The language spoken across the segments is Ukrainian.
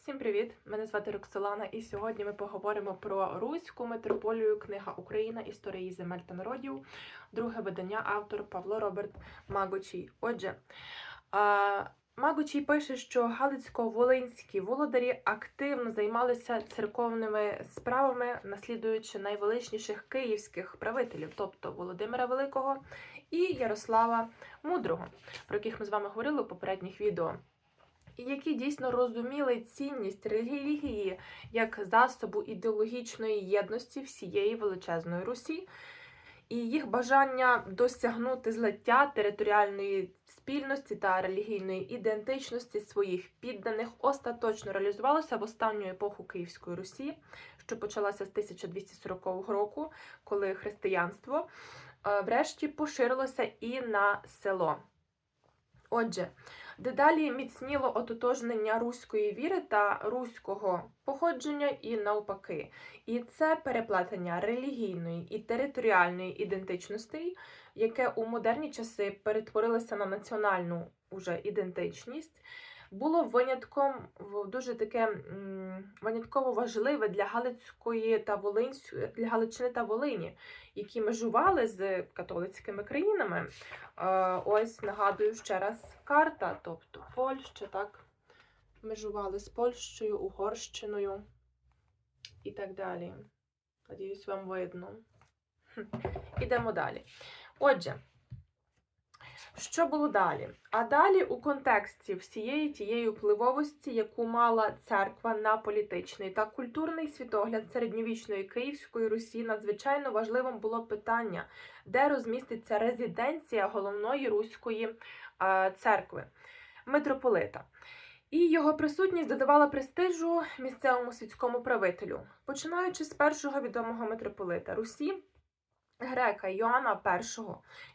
Всім привіт! Мене звати Роксолана, і сьогодні ми поговоримо про Руську митрополію, книга Україна, історія її земель та народів, друге видання, автор Павло Роберт Магочій. Отже, Магочій пише, що Галицько-Волинські володарі активно займалися церковними справами, наслідуючи найвеличніших київських правителів, тобто Володимира Великого і Ярослава Мудрого, про яких ми з вами говорили у попередніх відео які дійсно розуміли цінність релігії як засобу ідеологічної єдності всієї величезної Русі, і їх бажання досягнути злиття територіальної спільності та релігійної ідентичності своїх підданих остаточно реалізувалося в останню епоху Київської Русі, що почалася з 1240 року, коли християнство е, врешті поширилося і на село. Отже, дедалі міцніло ототожнення руської віри та руського походження і навпаки. І це переплетення релігійної і територіальної ідентичностей, яке у модерні часи перетворилося на національну уже ідентичність, було винятком дуже таке винятково важливе для Галицької та Волинської для Галичини та Волині, які межували з католицькими країнами. Ось нагадую ще раз карта, тобто Польща, так, межували з Польщею, Угорщиною і так далі. Надіюсь, вам видно. Ідемо далі. Отже, що було далі? А далі у контексті всієї тієї впливовості, яку мала церква на політичний та культурний світогляд середньовічної Київської Русі, надзвичайно важливим було питання, де розміститься резиденція головної руської е, церкви митрополита. І його присутність додавала престижу місцевому світському правителю, починаючи з першого відомого митрополита Русі. Грека Йоанна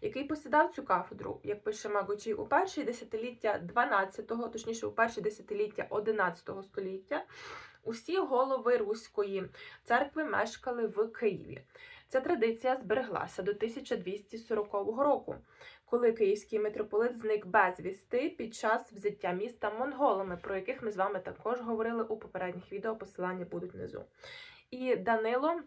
І, який посідав цю кафедру, як пише Магочій, у перші десятиліття 12-го, точніше, у перші десятиліття 11-го століття, усі голови Руської церкви мешкали в Києві. Ця традиція збереглася до 1240 року, коли київський митрополит зник безвісти під час взяття міста монголами, про яких ми з вами також говорили у попередніх відео, посилання будуть внизу. І Данило.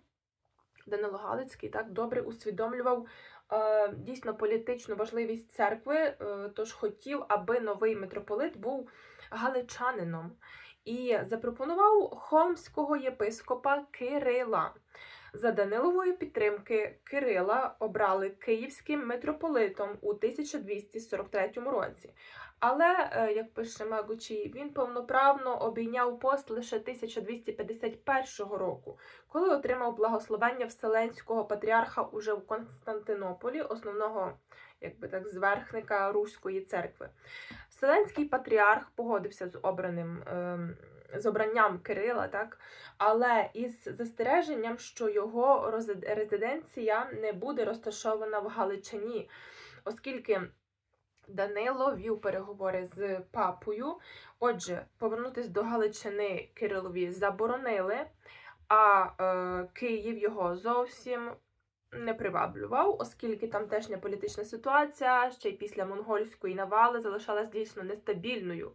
Данило Галицький так добре усвідомлював е, дійсно політичну важливість церкви, е, тож хотів, аби новий митрополит був галичанином і запропонував холмського єпископа Кирила. За Данилової підтримки Кирила обрали київським митрополитом у 1243 році. Але, е, як пише Магучі, він повноправно обійняв пост лише 1251 року, коли отримав благословення Вселенського патріарха уже в Константинополі, основного якби так, зверхника Руської церкви. Вселенський патріарх погодився з обраним. Ем, з обранням Кирила, так, але із застереженням, що його резиденція не буде розташована в Галичині, оскільки Данило вів переговори з папою. Отже, повернутися до Галичини Кирилові заборонили, а е, Київ його зовсім не приваблював, оскільки тамтешня політична ситуація ще й після монгольської навали залишалась дійсно нестабільною.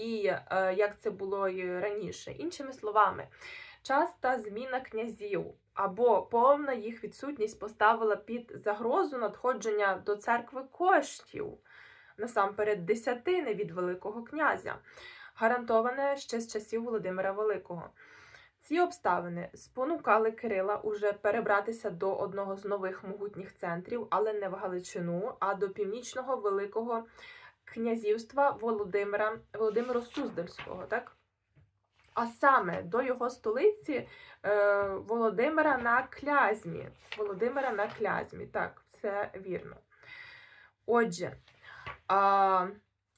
І е, як це було й раніше. Іншими словами, часта зміна князів або повна їх відсутність поставила під загрозу надходження до церкви коштів, насамперед десятини від Великого князя, гарантоване ще з часів Володимира Великого. Ці обставини спонукали Кирила уже перебратися до одного з нових могутніх центрів, але не в Галичину, а до північного Великого князівства Володимира Володимира Суздальського, так? А саме до його столиці е, Володимира на Клязьмі. Володимира на Клязьмі, так, це вірно. Отже, а,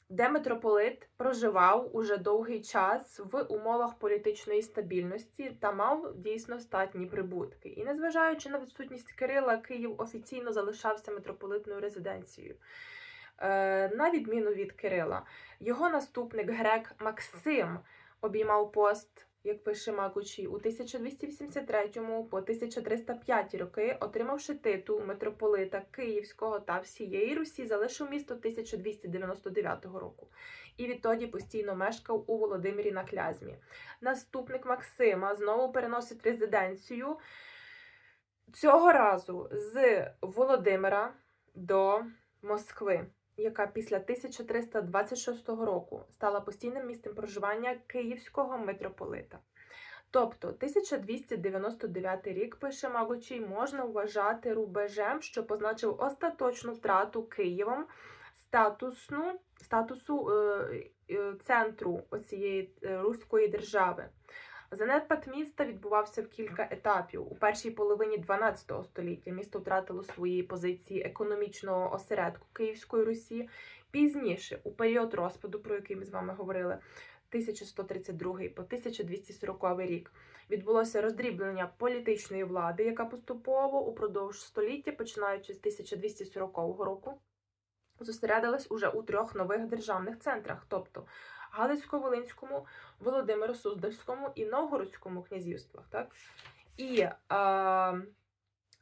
де митрополит проживав уже довгий час в умовах політичної стабільності та мав дійсно статні прибутки. І незважаючи на відсутність Кирила, Київ офіційно залишався митрополитною резиденцією. Е, на відміну від Кирила, його наступник грек Максим обіймав пост як пише Магучі, у 1283 по 1305 роки, отримавши титул митрополита Київського та всієї Русі, залишив місто 1299 року. І відтоді постійно мешкав у Володимирі на Клязьмі. Наступник Максима знову переносить резиденцію цього разу з Володимира до Москви, яка після 1326 року стала постійним місцем проживання київського митрополита. Тобто 1299 рік, пише Магучий, можна вважати рубежем, що позначив остаточну втрату Києвом статусну, статусу е, е, центру оцієї е, руської держави. Занепад міста відбувався в кілька етапів. У першій половині 12 століття місто втратило свої позиції економічного осередку Київської Русі. Пізніше, у період розпаду, про який ми з вами говорили, 1132 по 1240 рік, відбулося роздріблення політичної влади, яка поступово упродовж століття, починаючи з 1240 року, зосередилась уже у трьох нових державних центрах, тобто Галицько-Волинському, Володимиро Суздальському і Новгородському князівствах. Так? І,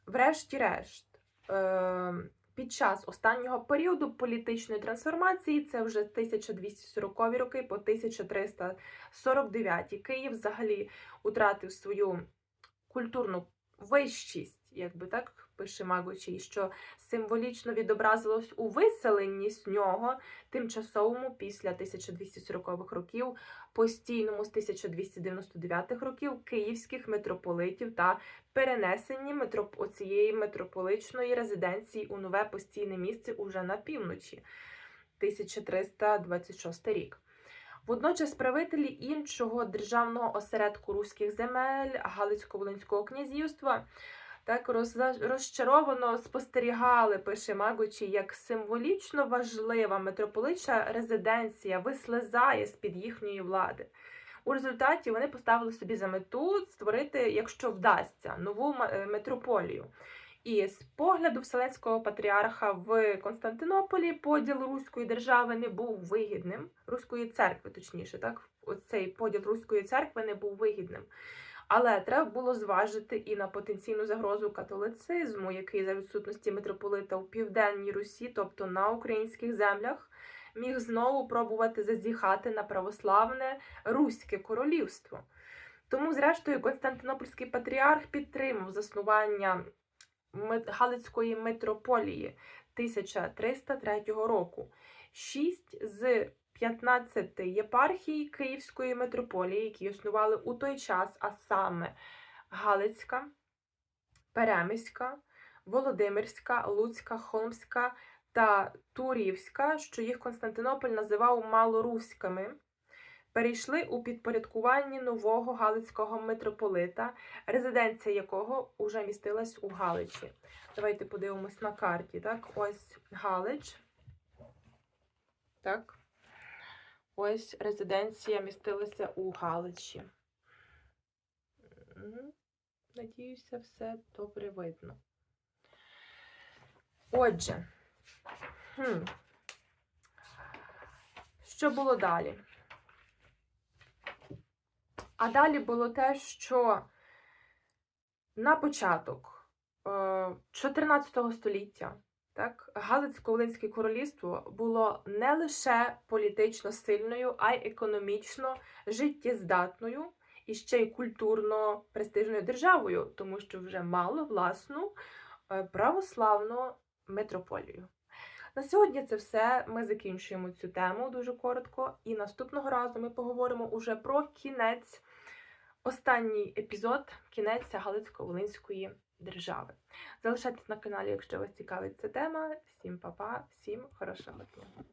врешті-решт, е, під час останнього періоду політичної трансформації, це вже 1240 роки по 1349 Київ взагалі утратив свою культурну вищість, якби так пише Магучий, що символічно відобразилось у виселенні з нього тимчасовому після 1240-х років, постійному з 1299 років київських митрополитів та перенесенні метроп... цієї митрополичної резиденції у нове постійне місце уже на півночі 1326 рік. Водночас правителі іншого державного осередку руських земель Галицько-Волинського князівства так роз- розчаровано спостерігали, пише Магучі, як символічно важлива митрополича резиденція вислизає з-під їхньої влади. У результаті вони поставили собі за мету створити, якщо вдасться, нову е, митрополію. І з погляду Вселенського патріарха в Константинополі поділ Руської держави не був вигідним, Руської церкви, точніше, так, оцей поділ Руської церкви не був вигідним. Але треба було зважити і на потенційну загрозу католицизму, який за відсутності митрополита у південній Русі, тобто на українських землях, міг знову пробувати зазіхати на православне Руське королівство. Тому, зрештою, Константинопольський патріарх підтримав заснування Галицької митрополії 1303 року. Шість з 15 єпархій Київської митрополії, які існували у той час, а саме Галицька, Перемиська, Володимирська, Луцька, Холмська та Турівська, що їх Константинополь називав малоруськими, перейшли у підпорядкуванні нового Галицького митрополита, резиденція якого уже містилась у Галичі. Давайте подивимось на карті. Так, ось Галич. Так. Ось резиденція містилася у Галичі. Надіюся, все добре видно. Отже, хм. що було далі? А далі було те, що на початок е, 14 століття так, Галицько-Волинське королівство було не лише політично сильною, а й економічно життєздатною і ще й культурно престижною державою, тому що вже мало власну е, православну митрополію. На сьогодні це все. Ми закінчуємо цю тему дуже коротко. І наступного разу ми поговоримо уже про кінець, останній епізод, кінець Галицько-Волинської держави. Залишайтесь на каналі, якщо вас цікавить ця тема. Всім па-па, всім хорошого дня!